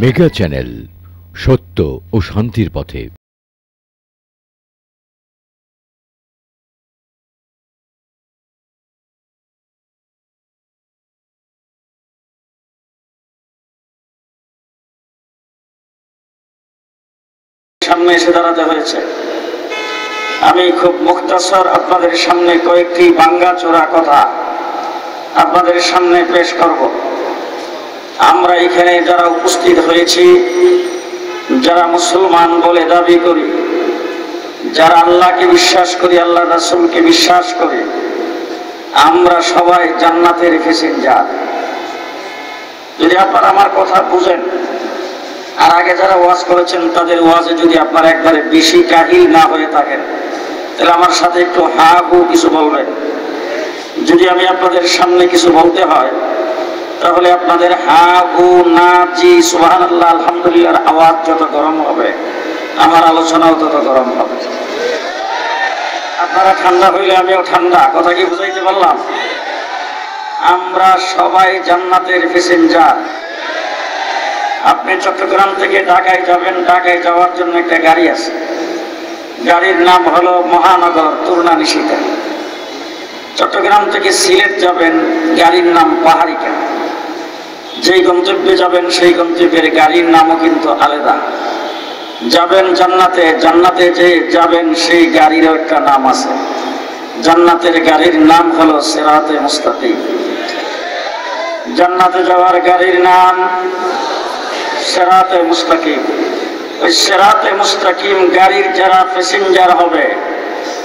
Mega channel সত্য ও শান্তির পথে। এসে দাঁড়াতে হয়েছে। আমি খুব মুক্তাসর আপনাদের সামনে কয়েকটি বাঙ্গা চোরা কথা আপনাদের সামনে পেশ করব। আমরা এখানে যারা উপস্থিত হয়েছি, যারা মুসলমান বলে দাবি করি, যারা আল্লাহকে বিশ্বাস করি, আল্লাহ রাসুলকে বিশ্বাস করি, আমরা সবাই জান্নাতে রেখেছেন যা যদি আপনারা আমার কথা বুঝেন আর আগে যারা ওয়াজ করেছেন, তাদের ওয়াজে যদি আপনার একবারে বেশি কাহিল না হয়ে থাকেন, তাহলে আমার সাথে একটু হা হু কিছু বলবেন। যদি আমি আপনাদের সামনে কিছু বলতে হয়, তাহলে আপনাদের হা হু না জি সুহান আল্লাহ আলহামদুলিল্লাহর আওয়াজ যত গরম হবে, আমার আলোচনাও তত গরম হবে। আপনারা ঠান্ডা হইলে আমিও ঠান্ডা, কথা কি বুঝাইতে পারলাম? আমরা সবাই জান্নাতের প্যাসেঞ্জার আপনি চট্টগ্রাম থেকে ঢাকায় যাবেন, ঢাকায় যাওয়ার জন্য একটা গাড়ি আছে। গাড়ির নাম হলো মহানগর তুরনা নিশিতা চট্টগ্রাম থেকে সিলেট যাবেন, গাড়ির নাম পাহাড়িকা। যেই গন্তব্যে যাবেন, সেই গন্তব্যের গাড়ির নামও কিন্তু আলাদা। যাবেন জান্নাতে জান্নাতে যে যাবেন, সেই গাড়িরও একটা নাম আছে। জান্নাতের গাড়ির নাম হলো সেরাতে মুস্তাকিম। জান্নাতে যাওয়ার গাড়ির নাম সেরাতে মুস্তাকিম। ওই সেরাতে মুস্তাকিম গাড়ির যারা প্যাসেঞ্জার হবে,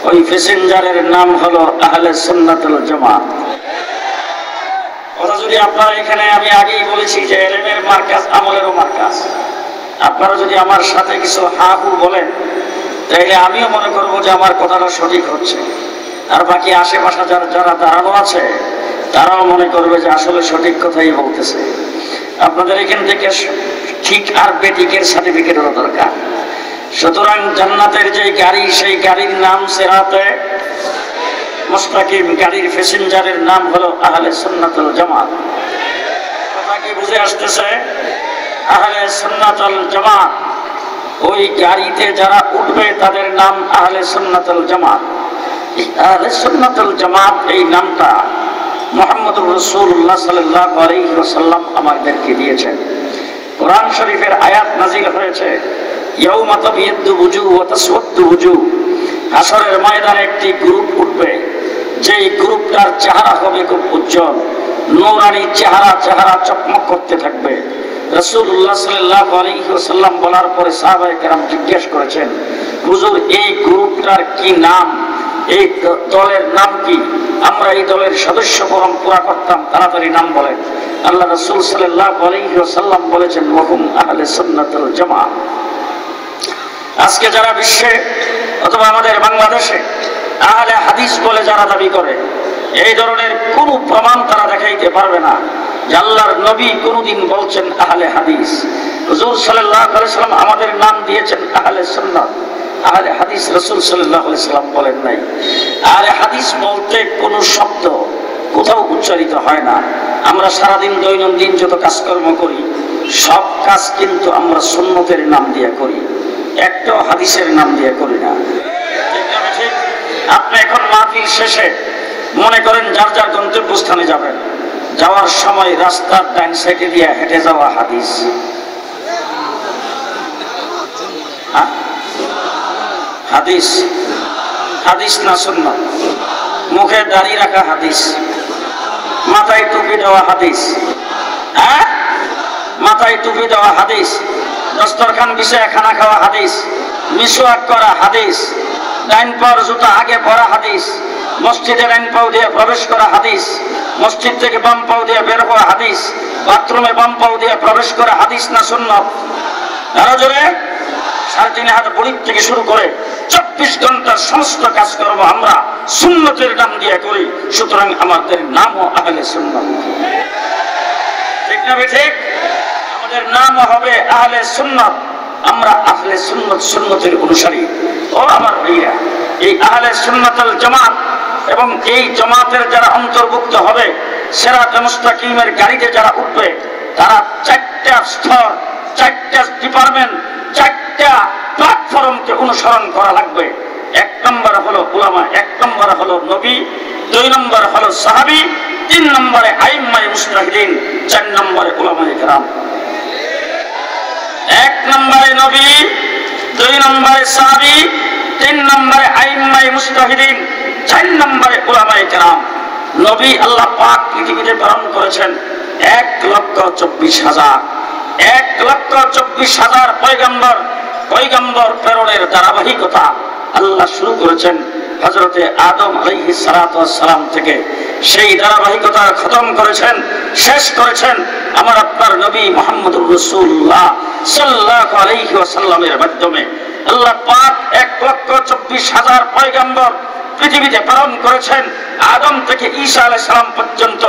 ওই প্যাসেঞ্জারের নাম হলো আহলে সুন্নাতুল জামাত কথা যদি আপনারা এখানে, আমি আগেই বলেছি যে এলেমের মার্কাজ আমলেরও মার্কাজ। আপনারা যদি আমার সাথে কিছু হা হু বলেন তাহলে আমিও মনে করব যে আমার কথাটা সঠিক হচ্ছে। আর বাকি আশেপাশে যারা যারা দাঁড়ানো আছে, তারাও মনে করবে যে আসলে সঠিক কথাই বলতেছে। আপনাদের এখান থেকে ঠিক আর বেটিকের সার্টিফিকেটেরও দরকার। সুতরাং জান্নাতের যে গাড়ি, সেই গাড়ির নাম সেরাতে মুস্তাকিম গাড়ির প্যাসেঞ্জারের নাম হলো আহলে সুন্নাতুল জামাত। কথা কি বুঝে আসতেছে? আহলে সুন্নাতুল জামাত, ওই গাড়িতে যারা উঠবে তাদের নাম আহলে সুন্নাতুল জামাত। আহলে সুন্নাতুল জামাত, এই নামটা মোহাম্মদ রসুল্লাহ সাল্লাহ আলহিহাসাল্লাম আমাদেরকে দিয়েছেন। কোরআন শরীফের আয়াত নাজিল হয়েছে। হাসরের ময়দানে একটি গ্রুপ উঠবে। যেই গ্রুপটার চেহারা হবে খুব উজ্জ্বল। নৌরানি চেহারা চেহারা চকমক করতে থাকবে। রসুল্লাহ সাল্লাহ আলহিহাসাল্লাম বলার পরে সাহাবাই কেরাম জিজ্ঞেস করেছেন, হুজুর, এই গ্রুপটার কি নাম? এই দলের নাম কি? আমরা এই দলের সদস্য ফরম পুরা করতাম তাড়াতাড়ি নাম বলেন। আল্লাহ রসুল সাল্লাহ সাল্লাম বলেছেন মহুম আহলে সুন্নাতুল জামা আজকে যারা বিশ্বে অথবা আমাদের বাংলাদেশে আহলে হাদিস বলে যারা দাবি করে, এই ধরনের কোনো প্রমাণ তারা দেখাইতে পারবে না যে আল্লাহর নবী কোনোদিন বলছেন আহলে হাদিস। হুজুর সাল্লাহ সাল্লাম আমাদের নাম দিয়েছেন আহলে সুন্নাত। হাদিস রসুল সাল্লাম বলেন নাই। হাদিস বলতে কোনো শব্দ কোথাও উচ্চারিত হয় না। আমরা সারাদিন দৈনন্দিন যত কাজকর্ম করি, সব কাজ কিন্তু আমরা নাম দিয়ে করি। একটাও হাদিসের নাম দিয়ে করি না। আপনি এখন মাহফিল শেষে মনে করেন যার যার গন্তব্যস্থানে যাবেন। যাওয়ার সময় রাস্তার ডাইন সাইডে দিয়ে হেঁটে যাওয়া হাদিস। হাদিস। হাদিস না শূন্য মুখে দাঁড়িয়ে রাখা হাদিস। মাথায় টুপি দেওয়া হাদিস। হ্যাঁ? মাথায় টুপি দেওয়া হাদিস। দস্তরখান বিষয়ে খানা খাওয়া হাদিস। মিসওয়াক করা হাদিস। ডাইন পাওয়ার জুতা আগে পরা হাদিস। মসজিদে ডাইন পাও দিয়ে প্রবেশ করা হাদিস। মসজিদ থেকে বাম পাও দিয়ে বের হওয়া হাদিস। বাথরুমে বাম পাও দিয়ে প্রবেশ করা হাদিস না শূন্য আরও জোরে? সাড়ে তিন হাজার বণিক থেকে শুরু করে চব্বিশ ঘণ্টার সমস্ত কাজকর্ম আমরা, সুন্নতের নাম দিয়ে করি, সুতরাং আমাদের নামও আহলে সুন্নত। ঠিক না ঠিক? আমাদের নাম হবে আহলে সুন্নত। আমরা আহলে সুন্নত সুন্নতের অনুসারী। ও আমার ভাইয়া এই আহলে সুন্নতুল জামাত এবং এই জামাতের যারা অন্তর্ভুক্ত হবে সেরা মুস্তাকিমের গাড়িতে যারা উঠবে, তারা চারটা স্তর, চারটা ডিপার্টমেন্ট চারটা প্ল্যাটফর্মকে অনুসরণ করা লাগবে। এক নম্বর হলো উলামা, এক নম্বর হলো নবী, দুই নম্বর হলো সাহাবি, তিন নম্বরে আইম্মাই মুস্তাহিদিন, চার নম্বরে উলামাই গ্রাম এক নম্বরে নবী, দুই নম্বরে সাহাবি, তিন নম্বরে আইম্মাই মুস্তাহিদিন, চার নম্বরে উলামাই গ্রাম নবী আল্লাহ পাক পৃথিবীতে প্রেরণ করেছেন এক লক্ষ চব্বিশ হাজার। এক লক্ষ চব্বিশ হাজার পয়গম্বর পয়গম্বর প্রেরণের ধারাবাহিকতা আল্লাহ শুরু করেছেন হজরতে আদম আলাইহি সালাম থেকে। সেই ধারাবাহিকতা খতম করেছেন, শেষ করেছেন আমার আপনার নবী মোহাম্মদুর রসুল্লাহ সাল্লাহ আলাইহি ওয়াসাল্লামের মাধ্যমে। আল্লাহ পাক এক লক্ষ চব্বিশ হাজার পয়গম্বর পৃথিবীতে প্রেরণ করেছেন আদম থেকে ঈসা আলাইহিস সালাম পর্যন্ত।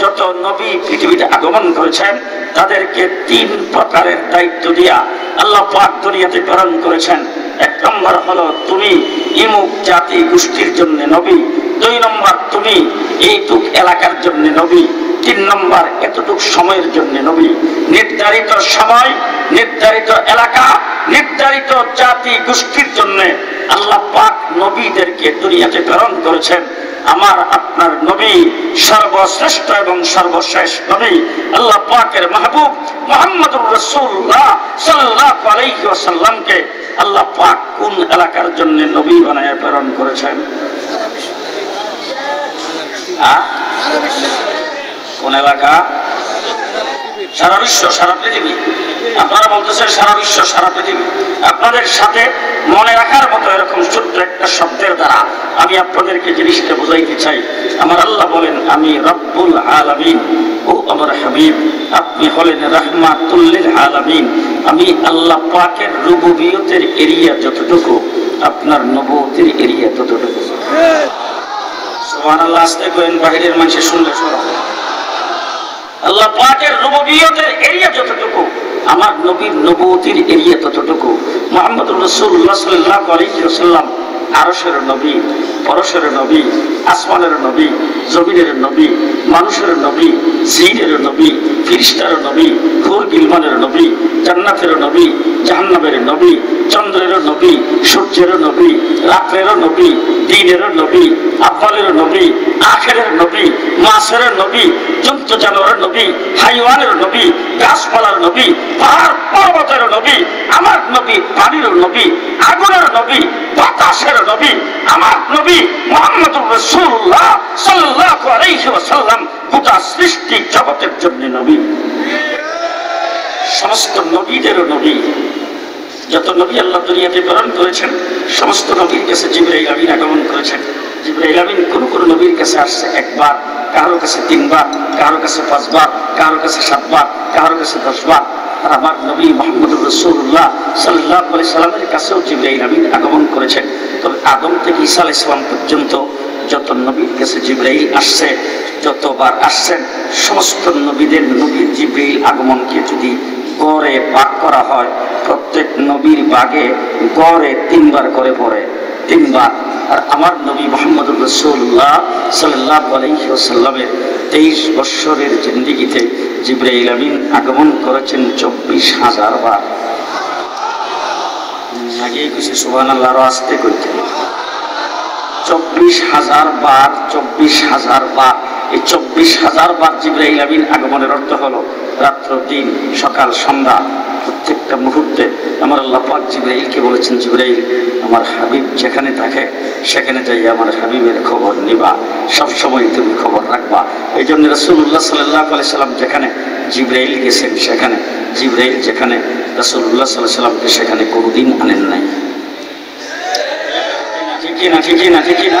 যত নবী পৃথিবীতে আগমন করেছেন, তাদেরকে তিন প্রকারের দায়িত্ব দিয়া আল্লাহ পাক দুনিয়াতে প্রেরণ করেছেন। এক নম্বর হলো তুমি ইমুক জাতি গোষ্ঠীর জন্য নবী, দুই নম্বর তুমি এইটুক এলাকার জন্য নবী, তিন নম্বর এতটুক সময়ের জন্য নবী। নির্ধারিত সময়, নির্ধারিত এলাকা, নির্ধারিত জাতি গোষ্ঠীর জন্য আল্লাহ পাক নবীদেরকে দুনিয়াতে প্রেরণ করেছেন। আমার আপনার নবী সর্বশ্রেষ্ঠ এবং সর্বশেষ নবী আল্লাহ পাকের মাহবুব মোহাম্মদুর রসুল্লাহ সাল্লাহ আলাইসাল্লামকে আল্লাহ পাক কোন এলাকার জন্য নবী বানায় প্রেরণ করেছেন হ্যাঁ? কোন এলাকা সারা বিশ্ব, সারা পৃথিবী। আপনারা বলতেছেন সারা বিশ্ব, সারা পৃথিবী। আপনাদের সাথে মনে রাখার মতো এরকম ছোট্ট একটা শব্দের দ্বারা আমি আপনাদেরকে জিনিসটা বোঝাইতে চাই। আমার আল্লাহ বলেন, আমি রব্বুল আলামিন, ও আমার হাবিব। আপনি হলেন রাহমাতুল্লিল আলামিন। আমি আল্লাহ পাকের রুবুবিয়তের এরিয়া যতটুকু, আপনার নবতের এরিয়া ততটুকু। সুবহানাল্লাহ, আস্তে করেন, বাহিরের মানুষের শুনলে শোনা আল্লাহ পাকের রুবুবিয়তের এরিয়া যতটুকু আমার নবীর নবতির এরিয়া ততটুকু। মোহাম্মদ রসুল্লাহ সাল্লাহ আলাইসাল্লাম আরসের নবী, পরশের নবী, আসমানের নবী, জমিনের নবী, মানুষের নবী, জিনের নবী, ফিরিস্তার নবী ফুল গিলমানের নবী, জান্নাতের নবী, জাহান্নামের নবী, চন্দ্রের নবী, সূর্যের নবী, রাত্রের নবী, দিনের নবী আব্বালের নবী, আখেরের নবী মাসের নবী, জন্তু জানোয়ারের নবী, হাইওয়ানের নবী, গাছপালার নবী, পাহাড় পর্বতের নবী, আমার নবী, পানির নবী, আগুনের নবী, বাতাসের নবী, আমার নবী আলাইহি ওয়াসাল্লাম গোটা সৃষ্টি জগতের জন্য নবী। সমস্ত নবী। যত নবী আল্লাহ দুনিয়াতে প্রেরণ করেছেন, সমস্ত নবীর কাছে জিব্রাইল আমিন আগমন করেছেন। জিব্রাইল আমিন কোন কোন নবীর কাছে আসছে একবার, কারও কাছে তিনবার, কারও কাছে পাঁচবার, কারও কাছে সাতবার, কারও কাছে দশবার। আমার নবী মোহাম্মদ রসুল্লাহ সাল্লাহ আলি সাল্লামের কাছেও জিব্রাইল আমিন আগমন করেছেন। তবে আদম থেকে ঈসা আলাই সালাম পর্যন্ত যত নবীর কাছে জিব্রাইল আসছে, যতবার আসছেন, সমস্ত নবীদের নবীর জিব্রাইল আগমনকে যদি গড়ে ভাগ করা হয়, প্রত্যেক নবীর বাগে গড়ে তিনবার করে পড়ে, তিনবার। আর আমার নবী মোহাম্মদ রসুল্লাহ সাল্লাহ আলহিসাল্লামের তেইশ বৎসরের জিন্দিগিতে জিব্রাইল আমিন আগমন করেছেন চব্বিশ হাজার বার। আগেই কিছু সুহান আল্লাহর আসতে করতে চব্বিশ হাজার বার, চব্বিশ হাজার বার। এই চব্বিশ হাজার বার জিব্রাহিল আমিন আগমনের অর্থ হলো রাত্র, দিন, সকাল, সন্ধ্যা, প্রত্যেকটা মুহূর্তে আমার আল্লাহ পাক জিব্রাইলকে বলেছেন, জিব্রাইল, আমার হাবিব যেখানে থাকে, সেখানে যাই আমার হাবিবের খবর নিবা। সব সময় তুমি খবর রাখবা। এই জন্য রসুল্লাহ সাল্লাহ আলি সাল্লাম যেখানে জিব্রাইল গেছেন, সেখানে জিব্রাইল যেখানে রসুল্লাহ সাল্লাহ সাল্লামকে সেখানে কোনোদিন আনেন নাই। ঠিকই না ঠিকই না ঠিকই না?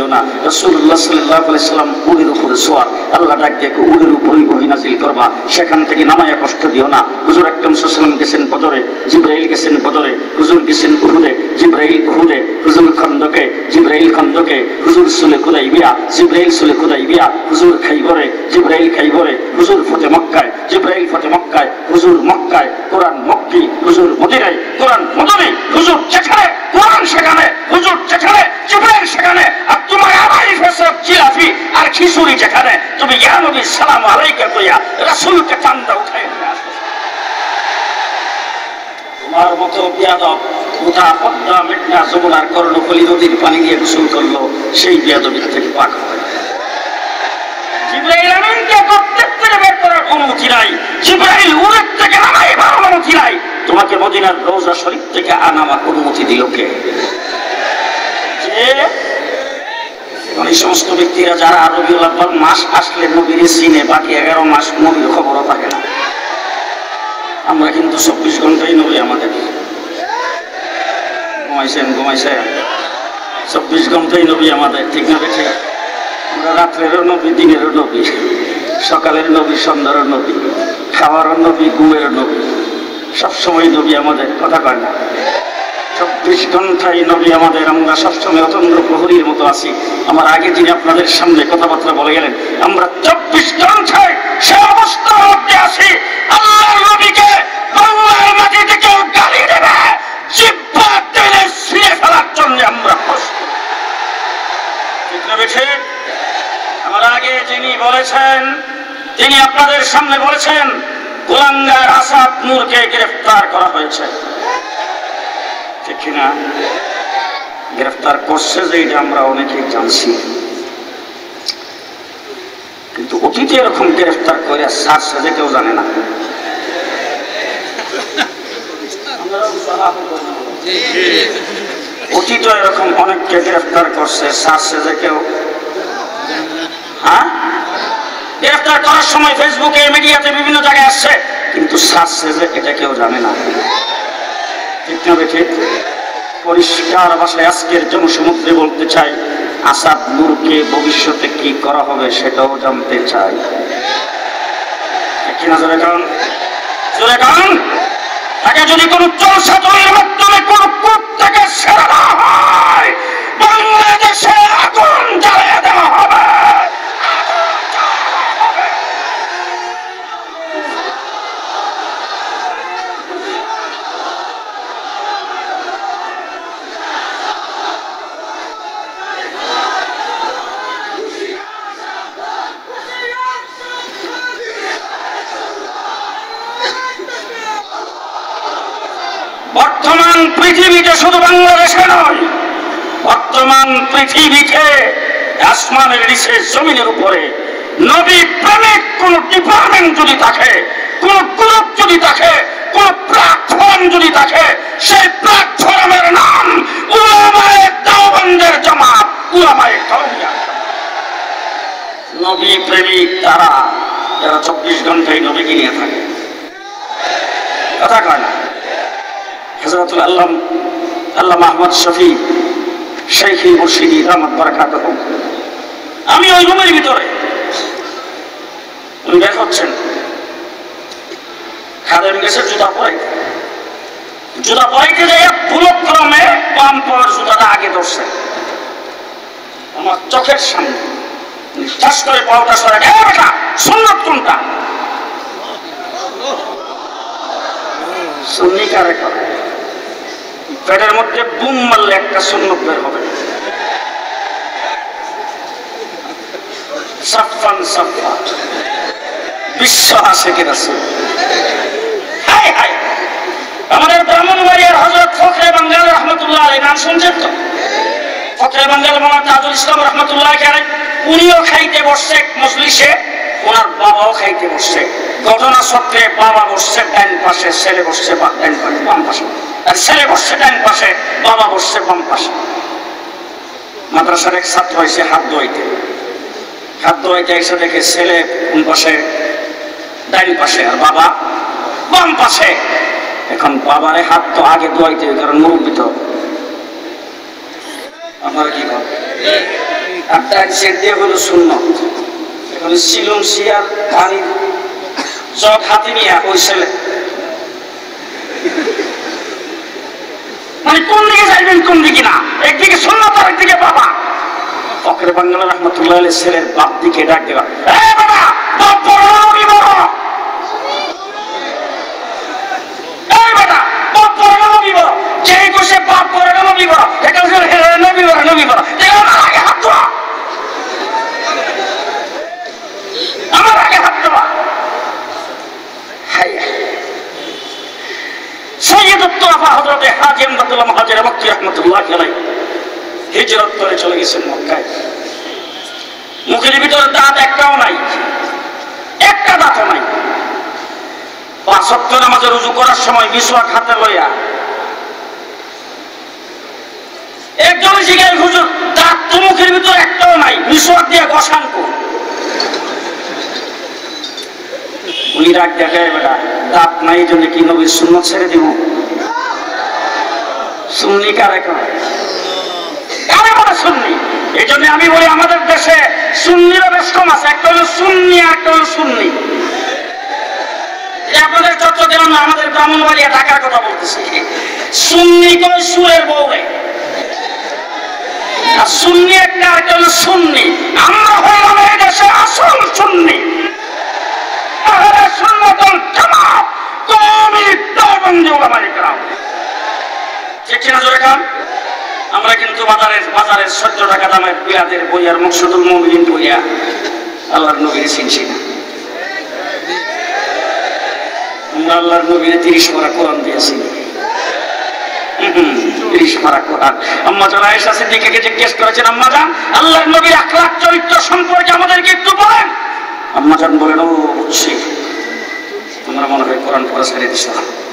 না। রসুল্লাহ সাল্লাহ সাল্লাম উড়ির উপরে শোয়া আল্লাহ ডাক দিয়ে উড়ির উপরে উহি নাজিল করবা, সেখান থেকে নামায়া কষ্ট দিও না। হুজুর একদম সাল্লাম গেছেন বদরে, জিব্রাইল গেছেন বদরে, হুজুর গেছেন উহুদে, জিব্রাইল উহুদে, হুজুর খন্দকে, জিব্রাইল খন্দকে, হুজুর সুলে খুদাই বিয়া, জিব্রাইল সুলে খুদাই বিয়া, হুজুর খাইবরে, জিব্রাইল খাইবরে, হুজুর ফতে মক্কায়, জিব্রাইল ফতে মক্কায়, হুজুর মক্কায়, কোরআন মক্কি, হুজুর মদিনায়, কোরআন মদনে, হুজুর যেখানে, কোরআন সেখানে, হুজুর যেখানে, জিব্রাইল সেখানে আর খিচুড়ি যেখানে তুমি ইয়া নবী সালাম আলাইকা কইয়া রাসূলকে চান্দা উঠাই তোমার মতো বিয়াদব গোটা পদ্মা মেঘনা যমুনার কর্ণফলি নদীর পানি দিয়ে গোসল করল সেই বিয়াদবির থেকে পাক হয় জিব্রাইল আমিনকে থেকে বের করার অনুমতি নাই। জিব্রাইল উড়ের থেকে নামাইবার অনুমতি নাই। তোমাকে মদিনার রোজা শরীফ থেকে আনামার অনুমতি দিল কে? যে এই সমস্ত ব্যক্তিরা যারা রবিউল আব্বাল মাস আসলে নবীর সিনে বাকি এগারো মাস নবীর খবরও থাকে না। আমরা কিন্তু চব্বিশ ঘন্টাই নবী আমাদের। ঘুমাইছেন ঘুমাইছেন। চব্বিশ ঘন্টাই নবী আমাদের, ঠিক না ঠিক আমরা রাত্রেরও নবী, দিনেরও নবী, সকালের নবী, সন্ধ্যারও নবী, খাওয়ারও নবী, ঘুমেরও নবী। সবসময় নবী আমাদের, কথা কয় না। চব্বিশ ঘন্টায় নবী আমাদের, আমরা সবসময় অতন্দ্র প্রহরীর মতো আছি। আমার আগে যিনি আপনাদের সামনে কথাবার্তা বলে গেলেন, আমরা চব্বিশ ঘন্টায় সে অবস্থার মধ্যে আছি। আল্লাহর নবীকে বাংলার মাটি থেকে গালি দেবে জিব্বা টেনে ছিঁড়ে ফেলার জন্য আমরা ঠিক না বেঠে আমার আগে যিনি বলেছেন, তিনি আপনাদের সামনে বলেছেন, গোলাঙ্গার আসাদ নূরকে গ্রেফতার করা হয়েছে। ঠিক কিনা গ্রেফতার করছে যে এটা আমরা অনেকেই জানছি। কিন্তু অতীতে এরকম গ্রেফতার করে সারছে যে কেউ জানে না। অতীত এরকম অনেককে গ্রেফতার করছে, সারছে যে কেউ। হ্যাঁ? গ্রেফতার করার সময় ফেসবুকে মিডিয়াতে বিভিন্ন জায়গায় আসছে, কিন্তু সারছে যে এটা কেউ জানে না। ঠিক না ঠিক পরিষ্কার ভাষায় আজকের জনসমুদ্রে বলতে চাই, আসাদ নূরকে ভবিষ্যতে কি করা হবে সেটাও জানতে চাই। জোরে কারণ তাকে যদি কোনো জলসা তৈরির মাধ্যমে কূপ থেকে হয়, বাংলাদেশে আগুন জ্বালিয়ে দেওয়া হবে। পৃথিবীতে শুধু বাংলাদেশে নয়, বর্তমান পৃথিবীতে আসমানের নিচে জমিনের উপরে নবী প্রেমিক কোন ডিপার্টমেন্ট যদি থাকে, কোন গ্রুপ যদি থাকে, কোন প্ল্যাটফর্ম যদি থাকে, সেই প্ল্যাটফর্মের নাম উলামায়ে দেওবন্দের জামাত, উলামায়ে কাউমিয়া নবী প্রেমিক তারা যারা চব্বিশ ঘন্টায় নবীকে নিয়ে থাকে। কথা কয় না? হজরতুল আল্লাহ আল্লাহ মাহমদ শফি শেখি মুর্শিদি রহমত বরকাত আমি ওই রুমের ভিতরে। উনি বের হচ্ছেন। খাদেম গেছে জুতা পরাইতে জুতা পরাইতে যাই ভুলক্রমে বাম পাওয়ার জুতাটা আগে ধরছে। আমার চোখের সামনে। ঠাস করে পাওয়াটা সরে বেটা, সুন্নত কোনটা? সুন্নি কারে করে? পেটের মধ্যে বুম মারলে একটা সুন্নত বের হবে। সাফান সাফা বিশ্ব আসে কিনা আমাদের ব্রাহ্মণবাড়িয়ার হজরত ফখরে বাঙ্গাল রহমতুল্লাহ আলী নাম শুনছেন তো? ফখরে বাঙ্গাল মামা তাজুল ইসলাম রহমতুল্লাহ আলাই উনিও খাইতে বসছে মজলিসে, ওনার বাবাও খাইতে বসছে। ঘটনা সত্ত্বে বাবা বসছে, ডান পাশে, ছেলে বসছে, বা- ডান পাশে, বাম পাশে। আর ছেলে বসছে ডান পাশে, বাবা বসছে বাম পাশে। মাদ্রাসার এক ছাত্র হয়েছে হাত ধোয়াইতে। হাত ধোয়াইতে এসে দেখে ছেলে কোন পাশে? ডান পাশে। আর বাবা বাম পাশে। এখন বাবারে হাত তো আগে ধোয়াইতে কারণ মুরব্বী তো। কি করেন একটা সেট দিয়ে হলো শূন্য এখন শিলং শিয়ার পানি জগ হাতে নিয়ে ওই ছেলে মানে কোন দিকে যাইবেন, কোন দিকে না? একদিকে সুন্নত আর একদিকে বাবা। ফকরে বাংলা রহমতুল্লাহ ছেলের বাপ দিকে ডাক দেওয়া এ বাবা বাপ বড় নবী বড় এই বেটা বাপ বড় নবী বড় যেই বসে বাপ বড় নবী বড় এটা হচ্ছে হে নবী বড় নবী বড় দেখো আমার আগে হাত ধোয়া আমার আগে হাত ধোয়া হাই করে চলে মুখের ভিতরে দাঁত একটাও নাই, একটা দাঁতও নাই। পাঁচ সপ্তাহ নামাজে রুজু করার সময় মিসওয়াক হাতে লইয়া একজন জিজ্ঞাসা হুজুর, দাঁত তো মুখের ভিতরে একটাও নাই মিসওয়াক দিয়ে বসান কর উনি রাগ দেখায় বেটা দাঁত নাই জন্য কি নবীর সুন্নত ছেড়ে দিব? সুন্নি কারে করে? এই জন্য আমি বলি আমাদের দেশে সুন্নিরও বেশ একটা হলো সুন্নি একটা হলো সুন্নি আপনাদের চট্টগ্রাম আমাদের ব্রাহ্মণবাড়িয়া ঢাকার কথা বলতেছি। সুন্নি কই সুরের আর সুন্নি একটা একটা হলো সুন্নি আমরা হইলাম এই দেশে আসল সুন্নি দেওবন্দি উলামায়ে কেরাম ঠিক কিনা জোরে খান? আমরা কিন্তু বাজারের বাজারের সত্য টাকা দামের বিলাদের বই আর মুকসুদুল মুমিনিন বইয়া আল্লাহর নবীর চিনছি না আমরা আল্লাহর নবীর তিরিশ পারা কোরআন দিয়েছি। তিরিশ পারা কোরআন। আম্মা জান আয়েশা সিদ্দিকাকে জিজ্ঞেস করেছেন, আম্মা জান, আল্লাহর নবীর আখলাক চরিত্র সম্পর্কে আমাদেরকে একটু বলেন। আম্মা জান বলেন, ও বুঝছি তোমরা মনে হয় কোরআন পড়া ছেড়ে দিছ কিছু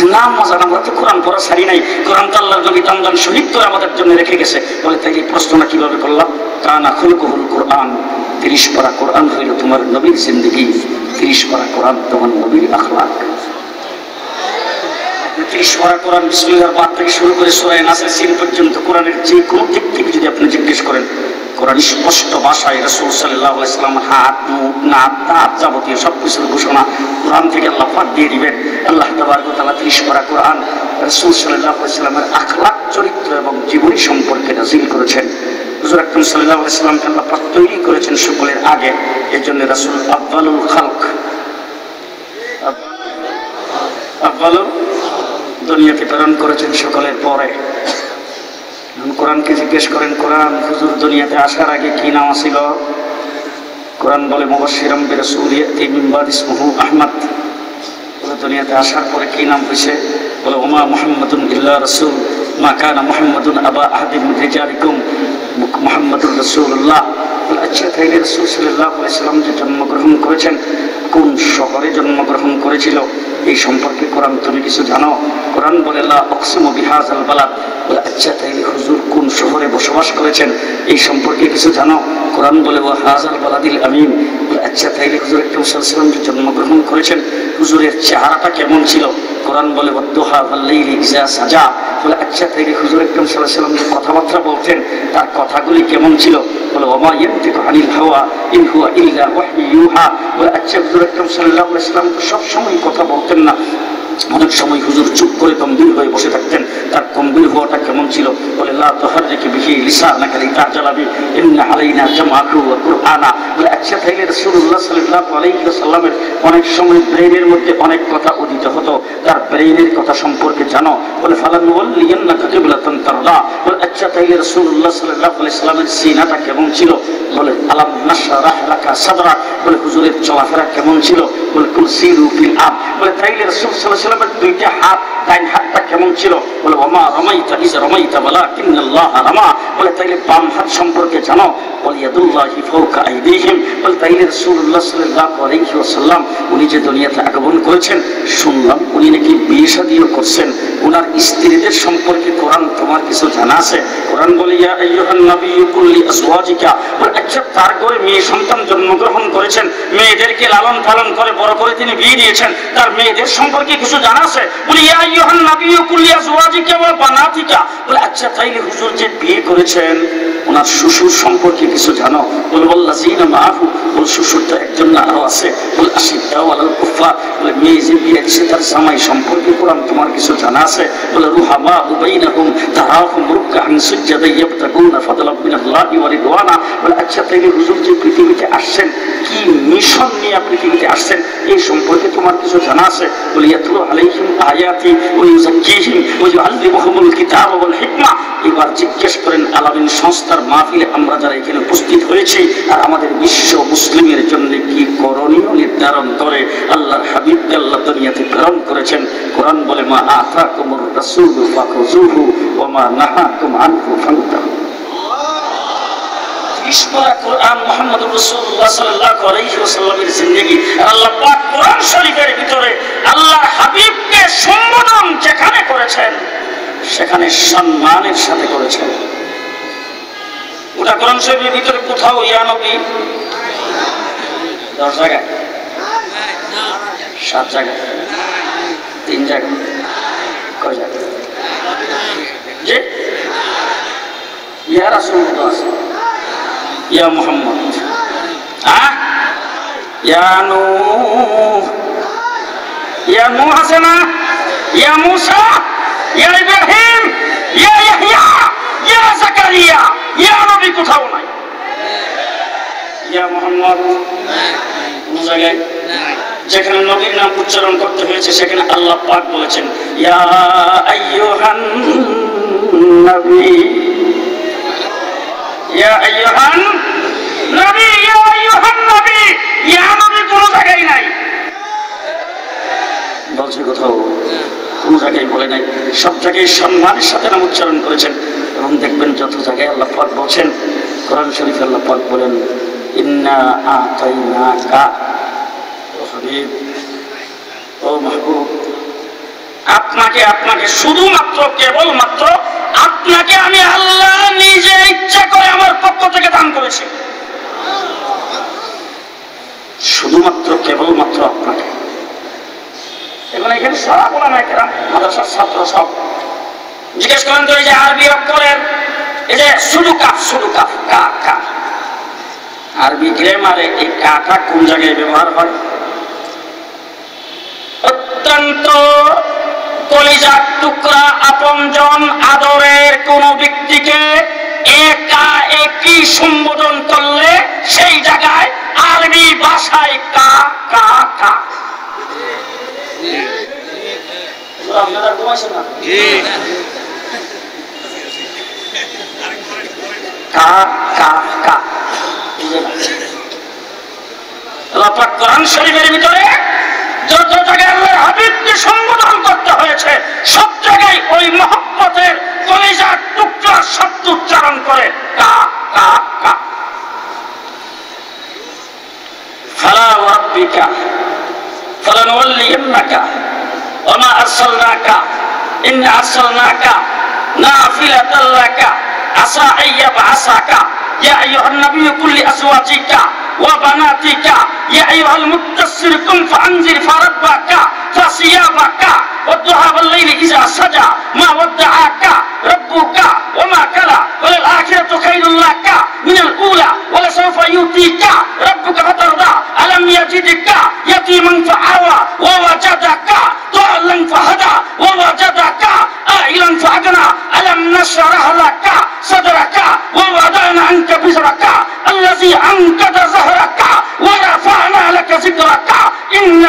নাম মজা আমরা তো কোরআন পড়া ছাড়ি নাই। কোরআন তো আল্লাহর নবী তামদান শহীদ করে আমাদের জন্য রেখে গেছে। বলে তাই এই প্রশ্নটা কীভাবে করলাম? কানা খুলকুহুল কোরআন, তিরিশ পারা কোরআন হইল তোমার নবীর জিন্দগি। তিরিশ পারা কোরআন তোমার নবীর আখলাক। তিরিশ পারা কোরআন বিসমিল্লাহর বাদ থেকে শুরু করে সুরায় নাসের সিন পর্যন্ত কোরআনের যে কোনো দিক থেকে যদি আপনি জিজ্ঞেস করেন কোরআন স্পষ্ট ভাষায় রসুল সাল্লাহ ইসলাম হাত মুখ নাক দাঁত যাবতীয় সব কিছুর ঘোষণা কোরআন থেকে আল্লাহ পাক দিয়ে দিবেন আল্লাহ তালা তিরিশ পারা কোরআন রসুল সাল্লাহ ইসলামের আখলাক চরিত্র এবং জীবনী সম্পর্কে নাজিল করেছেন হুজুর আকরম সাল্লাহ ইসলামকে আল্লাহ পাক তৈরি করেছেন সকলের আগে এই জন্য রাসুল আব্বালুল খালক আব্বালুল দুনিয়াতে প্রেরণ করেছেন সকলের পরে কোরআনকে জিজ্ঞেস করেন, কোরআন হুজুর দুনিয়াতে আসার আগে কি নাম ছিল কোরআন বলে মুবাশিরাম বিরাসুল ইয়াতি মিন বাদ ইসমুহু আহমদ। বলে, দুনিয়াতে আসার পরে কি নাম হয়েছে বলে, ওমা মুহাম্মাদুন ইল্লা রাসূল। মা কানা মুহাম্মাদুন আবা আহাদিন রিজালিকুম। মুহাম্মাদুর রসুল্লাহ আচ্ছা তাইলে রসুল সাল্লাহ ইসলাম যে জন্মগ্রহণ করেছেন, কোন শহরে জন্মগ্রহণ করেছিল? এই সম্পর্কে কোরআন তুমি কিছু জানো? কোরআন বলে আচ্ছা তাইলে হুজুর শহরে বসবাস করেছেন, এই সম্পর্কে কিছু জানো? কোরআন বলে ও হাজাল বালাদিল আমিন। আচ্ছা তাইলে হুজুর একরম সাল্লাম যে জন্মগ্রহণ করেছেন। হুজুরের চেহারাটা কেমন ছিল? কোরআন বলে, ওয়াদ্দুহা ওয়াল্লাইলি ইজা সাজা। বলে আচ্ছা তাইলে হুজুর একরম সাল্লাম যে কথাবার্তা বলতেন, তার কথাগুলি কেমন ছিল? বলে ওমা ইয়ান্তিকু আনিল হাওয়া ইন হুয়া ইল্লা ওয়াহয়ু ইউহা। বলে আচ্ছা হুজুর একরম সাল্লাল্লাহু আলাইহি সাল্লাম তো সব সময় কথা বলতেন না। অনেক সময় হুজুর চুপ করে গম্ভীর হয়ে বসে থাকতেন। তার গম্ভীর হওয়াটা কেমন ছিল? বলে, লা তোহার রেখে বিহি লিসা না খালি তার জ্বালাবি ইন্না বলে অনেক সময় ব্রেনের মধ্যে অনেক কথা উদিত হতো। তার ব্রেনের কথা সম্পর্কে জানো? বলে, ফালান ওয়াল্লিয়ান্নাকা কিবলাতান বলে আচ্ছা তাইলে রাসূলুল্লাহ সাল্লাল্লাহু সিনাটা কেমন ছিল? বলে, আলাম বলে, হুজুরের চলাফেরা কেমন ছিল? বলে কুলসিরু ফিল আব বলে, তাইলে আলাইহি ওয়াসাল্লামের দুইটা হাত ডাইন হাতটা কেমন ছিল বলে ওমা রমাইতা ইজ রমাইতা বলা কিন্নাল্লাহ রামা বলে, তাইলে বাম হাত সম্পর্কে জানো? আইদিহিম। বলে, তাইলে উনি যে দুনিয়াতে আগমন করেছেন, শুনলাম উনি নাকি বিয়ে করছেন। ওনার স্ত্রীদের সম্পর্কে কোরআন তোমার কিছু জানা আছে? কোরআন বলে, ইয়া আইয়ুহান কুল্লি আজওয়াজিকা। বলে আচ্ছা তার করে মেয়ে সন্তান জন্মগ্রহণ করেছেন। মেয়েদেরকে লালন পালন করে, বড় করে তিনি বিয়ে দিয়েছেন। তার মেয়েদের সম্পর্কে কিছু জানা আছে? বলে, ইয়া আইয়ুহান কুল্লি আজওয়াজিকা ওয়া বানাতিকা। বলে আচ্ছা তাইলে হুজুর যে বিয়ে করেছেন ওনার শ্বশুর সম্পর্কে কিছু জানো? বলে একজন আরও আছে। বলে আলাল কুফার বলে, মেয়ে যে তার সম্পর্কে তোমার কিছু জানা আছে? বলে রুহামা মিনাল্লাহি ওয়া রিদওয়ানা। বলে আচ্ছা তাইলে হুজুর যে পৃথিবীতে আসছেন, কি মিশন নিয়ে পৃথিবীতে আসছেন? এই সম্পর্কে তোমার কিছু জানা আছে? বলে, ইয়াতলু আলাইহিম আয়াতি ওয়া ইউযাক্কিহিম ওয়া ইউআল্লিমুহুমুল কিতাবা ওয়াল হিকমা। এবার জিজ্ঞেস করেন আলামিন সংস্থার মাহফিলে আমরা যারা এখানে উপস্থিত হয়েছি আর আমাদের বিশ্ব মুসলিমের জন্য কি করণীয় নির্ধারণ করে আল্লাহর হাবিবকে আল্লাহ দুনিয়াতে প্রেরণ করেছেন? কোরআন বলে, মা আতা কুমুর রাসূল ওয়া মা নাহাকুম আনহু ফান্তাহু। ইসমারা কোরআন মুহাম্মদুর রাসূলুল্লাহ সাল্লাল্লাহু আলাইহি ওয়াসাল্লামের জিন্দেগি। আল্লাহ কোরআন ভিতরে হাবিবকে যেখানে করেছেন, সেখানে সম্মানের সাথে করেছেন। ওটা কোরআন শরীফের ভিতরে কোথাও ইয়া নবী? দশ জায়গায়? সাত জায়গায়। তিন জায়গায়। যে ইয়া রাসূল আছে। ইয়া মুহাম্মদ। আহ ইয়া না? ইয়া ইয়া ইয়া জাকারিয়া? ইয়া নবী কোথাও নাই। ইয়া মুহাম্মদ, কোন জায়গায়? যেখানে নবীর নাম উচ্চারণ করতে হয়েছে, সেখানে আল্লাহ পাক বলেছেন, ইয়া আইয়ুহান নবী। ইয়া আইয়ুহান নবী, ইয়া আইয়ুহান নবী। ইয়া নবী কোন জায়গায় নাই। বলছে কোথাও? কোন জায়গায় বলে নাই। সব জায়গায় সম্মানের সাথে নাম উচ্চারণ করেছেন। এবং দেখবেন যত জায়গায় আল্লাহ পাক বলছেন, কোরআন শরীফ আল্লাহ পাক বলেন, ইন্না ও হাবিব, ও মাহবুব, আপনাকে আপনাকে শুধুমাত্র, কেবলমাত্র আপনাকে আমি আল্লাহ নিজে ইচ্ছা করে আমার পক্ষ থেকে দান করেছি। শুধুমাত্র, কেবলমাত্র আপনাকে। এখন এখানে সারা বলা নাই কেরা মাদ্রাসার ছাত্র সব জিজ্ঞেস করেন তো এই যে আরবি অক্ষরের এই যে শুধু কাপ শুধু কাপ কা কা। আরবি গ্রামারে এই কাটা কোন জায়গায় ব্যবহার হয়? অত্যন্ত কলিজার টুকরা আপনজন আদরের কোন ব্যক্তিকে একা একই সম্বোধন করলে সেই জায়গায় আরবি ভাষায় কা কা কা। আপনারা ঘুমাইছেন না? কা কা কা আল্লাপাক কোরআন শরীফের ভিতরে যত জায়গায় আল্লাহর হাবিবকে সম্বোধন করতে হয়েছে, সব জায়গায় ওই মহব্বতের কলিজার টুকরা শব্দ উচ্চারণ করে। কা কা কা। ফালা ওয়াব্বিকা ফালানুল্লিয়ান্নাকা ওয়া মা আরসালনাকা, ইন্না আরসালনাকা, নাফিলাতাল্লাকা। عسى أن يبعثك. يا أيها النبي كل أزواجك وبناتك يا أيها المدثر قم فأنذر فربك فثيابك والضحى والليل إذا سجى. ما ودعك ربك وما كلا. وللآخرة خير لك من الأولى. ولسوف يؤتيك ربك فترضى. ألم يجدك يتيما فآوى ووجدك ضالا فهدى ووجدك عائلا فأغنى. ألم نشرح لك صدرك ووضعنا عنك بزرك الذي أنقذ ظهرك ورفعنا لك ذكرك. إنا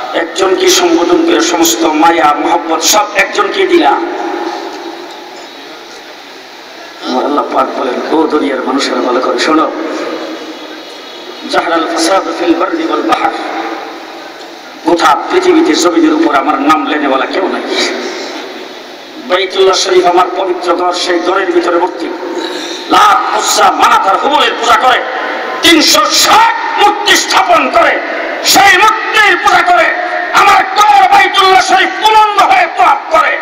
একজনকে সম্বোধন করে সমস্ত মায়া, মোহব্বত সব একজনকে দিলা আমার বলেন ভালো করে শোনো। বাহর। পৃথিবীতে উপর আমার নাম লেনেওয়ালা কেউ আমার পবিত্র ঘর, সেই ঘরের ভিতরে ভর্তি পূজা করে, তিনশো ষাট মূর্তি স্থাপন করে। সেই মূর্তির পূজা করে আমার ঘর বাইতুল্লাহ শরীফ পুনন্দ হয়ে পাপ করে।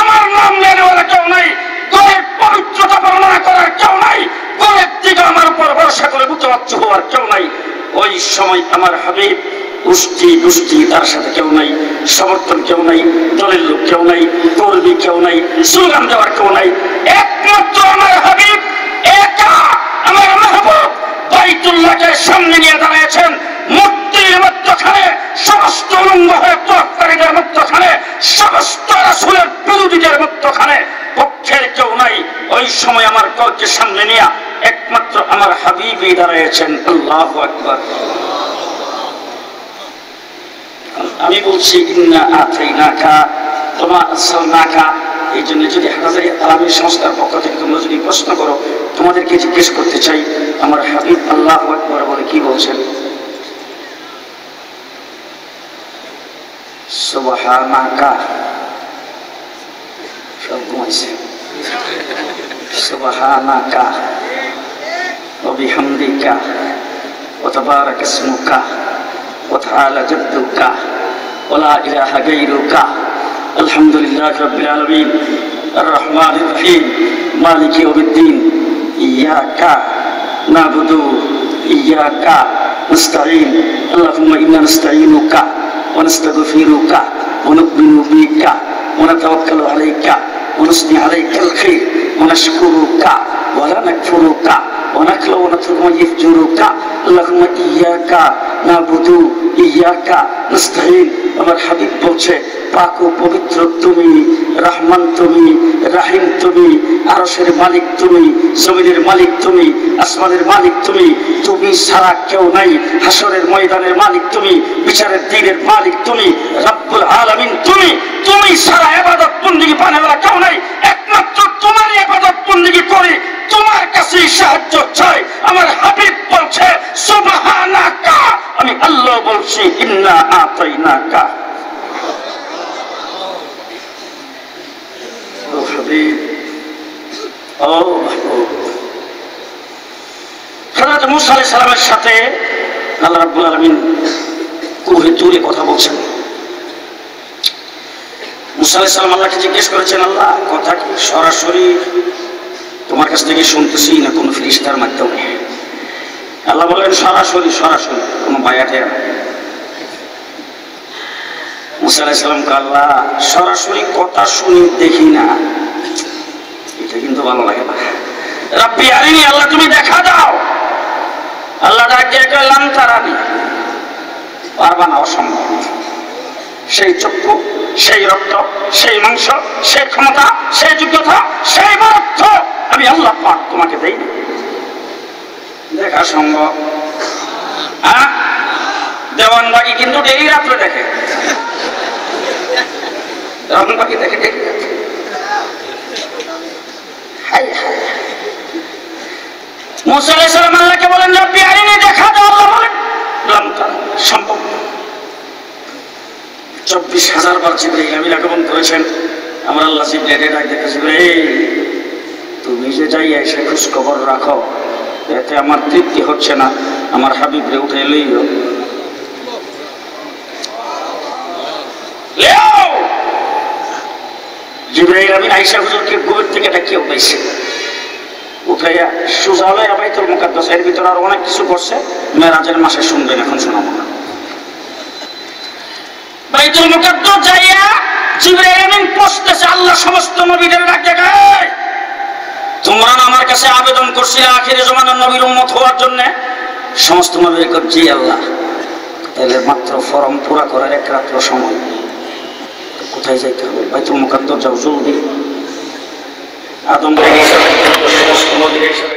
আমার নাম লেনেওয়ালা কেউ নাই ঘরের পবিত্রতা বর্ণনা করার কেউ নাই ঘরের দিকে আমার উপর ভরসা করে বুঝতে হওয়ার কেউ নাই। ওই সময় আমার হাবিব উষ্টি দুষ্টি তার সাথে কেউ নাই, সমর্থন কেউ নাই, দলের লোক কেউ নাই, কর্মী কেউ নাই স্লোগান দেওয়ার কেউ নাই। একমাত্র আমার হাবিব একা, আমার মাহবুব। বাইতুল্লাহকে সামনে নিয়ে দাঁড়িয়েছেন মূর্তির মধ্যখানে সমস্ত উলঙ্গ হয়ে তরকারীদের মধ্যখানে সমস্ত রাসুলের বিরোধীদের মধ্যখানে পক্ষের কেউ নাই। ওই সময় আমার কলকে সামনে নিয়ে একমাত্র আমার হাবিবই দাঁড়িয়েছেন। আল্লাহ আকবর। আমি বলছি, ইন্না আথাই নাকা তোমা আসল নাকা এই জন্য যদি হাজারি আলামী সংস্থার পক্ষ থেকে তোমরা যদি প্রশ্ন করো তোমাদেরকে জিজ্ঞেস করতে চাই আমার হাবিব আল্লাহ আকবর বলে কি বলছেন সুবহানাকা সব ঘুমাইছে সুবহানাকা وبحمدك وتبارك اسمك وتعالى جدك ولا إله غيرك الحمد لله رب العالمين الرحمن الرحيم مالك يوم الدين إياك نعبد إياك نستعين اللهم إنا نستعينك ونستغفرك ونؤمن بك ونتوكل عليك ونثني عليك الخير ونشكرك ولا نكفرك ونخلو ونترك من يفجرك اللهم إياك نعبد إياك نستعين আমার হাবিব বলছে, পাক ও পবিত্র তুমি, রহমান তুমি, রাহিম তুমি আরসের মালিক তুমি, জমিনের মালিক তুমি, আসমানের মালিক তুমি তুমি সারা কেউ নাই হাসরের ময়দানের মালিক তুমি, বিচারের দিনের মালিক তুমি, রব্বুল আলামিন তুমি তুমি সারা এবাদত বন্দিগি পানে কেউ নাই একমাত্র তোমারই বন্দিগি করি তোমার সাহায্য চাই। আমার হাবিব বলছে আমি আল্লাহ বলছি, ইন্না ও সাথে আল্লাহ কথা বলছেন। মুসা আলাইহিস সালাম আল্লাহকে জিজ্ঞেস করেছেন, আল্লাহ, কথা কি সরাসরি তোমার কাছ থেকে শুনতেছি না কোনো ফিরিস্তার মাধ্যমে? আল্লাহ বলেন সরাসরি সরাসরি, কোনো বায়াটে মুসা আলাইসাল্লামকে আল্লাহ, সরাসরি কথা শুনি দেখি এটা কিন্তু ভালো লাগে না। রাব্বি আরিনি, আল্লাহ, তুমি দেখা দাও। আল্লাহ ডাক দিয়ে তারানি, পারবা না, অসম্ভব। সেই চক্ষু, সেই রক্ত, সেই মাংস, সেই ক্ষমতা, সেই যোগ্যতা, সেই বরত্ব আমি আল্লাহ পাক তোমাকে দেই দেখা সম্ভব। হ্যাঁ? দেওয়ান বাকি কিন্তু ডেলি রাত্রে দেখে। দেওয়ান বাকি দেখে ডেলি রাত্রে মুসা আলাইহিস সালাম আল্লাহকে বলেন, রব্বি আরিনি দেখা দাও আল্লাহ বলেন। সম্ভব। চব্বিশ হাজার বার জিব্রাইল আমিন আগমন করেছেন। আমার আল্লাহ জিব্রাইলে ডাক দেখেছে তুমি যে যাই এসে খোঁজ খবর রাখো, এতে আমার তৃপ্তি হচ্ছে না। আমার হাবিবরে উঠে লইও। লেও! জিব্রাইল আমিন আইসা হুজুরকে গোবের থেকে ডাকিয়ে উঠাইছে। উঠাইয়া সোজা হলে বাইতুল মুকাদ্দাস, এর ভিতরে আর অনেক কিছু করছে। মেরাজের মাসে শুনবেন, এখন শোনাবো না। বাইতুল মুকাদ্দাস যাইয়া জিবরাইল আমিন পৌঁছতেছে আল্লাহ সমস্ত নবীদের ডাক দেখায়। তোমরা আমার কাছে আবেদন করছিলে আখিরে জমানার নবীর উম্মত হওয়ার জন্য? সমস্ত নবীর জি আল্লাহ। তাহলে মাত্র ফরম পুরা করার এক রাত্র সময়। কোথায় যাইতে হবে? বাইতুল মুকাদ্দাস যাও, জলদি। আদম সমস্ত নবীদের সাথে